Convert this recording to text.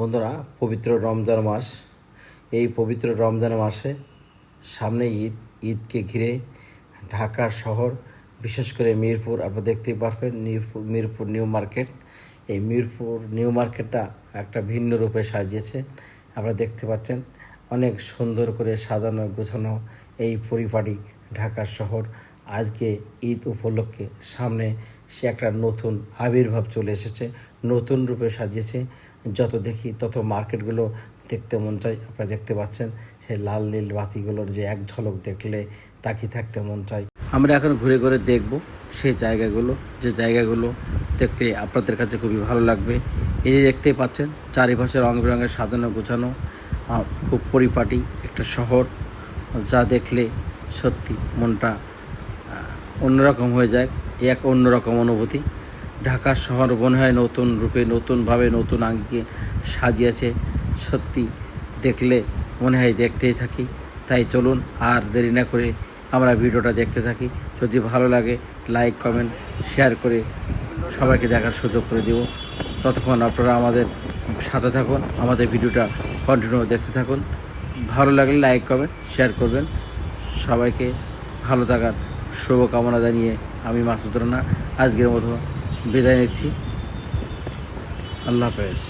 বন্ধুরা, পবিত্র রমজান মাস। এই পবিত্র রমজান মাসে সামনে ঈদ, ঈদকে ঘিরে ঢাকা শহর, বিশেষ করে মিরপুর, আপনারা দেখতেই পারবেন মিরপুর মিরপুর নিউ মার্কেট। এই মিরপুর নিউ মার্কেটটা একটা ভিন্ন রূপে সাজিয়েছে। আপনারা দেখতে পাচ্ছেন, অনেক সুন্দর করে সাজানো, গোছানো এই পরিপাটি ঢাকা শহর। আজকে ঈদ উপলক্ষে সামনে সে একটা নতুন আবির্ভাব চলে এসেছে, নতুন রূপে সাজিয়েছে। যত দেখি তত মার্কেটগুলো দেখতে মন চায়, আপনারা দেখতে পাচ্ছেন সেই লাল নীল বাতিগুলোর যে এক ঝলক দেখলে তাকিয়ে থাকতে মন চায়। আমরা এখন ঘুরে ঘুরে দেখব সেই জায়গাগুলো, যে জায়গাগুলো দেখতে আপনাদের কাছে খুবই ভালো লাগবে। এই যে দেখতেই পাচ্ছেন, চারিপাশে রং বেরঙের সাজানো গোছানো খুব পরিপাটি একটা শহর, যা দেখলে সত্যি মনটা অন্যরকম হয়ে যায়, এক অন্যরকম অনুভূতি। ঢাকা শহর মনে হয় নতুন রূপে, নতুনভাবে নতুন আঙ্গিকে সাজিয়েছে। সত্যি দেখলে মনে হয় দেখতেই থাকি। তাই চলুন আর দেরি না করে আমরা ভিডিওটা দেখতে থাকি। যদি ভালো লাগে, লাইক, কমেন্ট, শেয়ার করে সবাইকে দেখার সুযোগ করে দেব ততক্ষণ আপনারা আমাদের সাথে থাকুন, আমাদের ভিডিওটা কন্টিনিউ দেখতে থাকুন। ভালো লাগলে লাইক, কমেন্ট, শেয়ার করবেন। সবাইকে ভালো থাকার শুভকামনা জানিয়ে আমি মাসুদ রানা আজকের মতো বিদায় নিচ্ছি। আল্লাহ হাফেজ।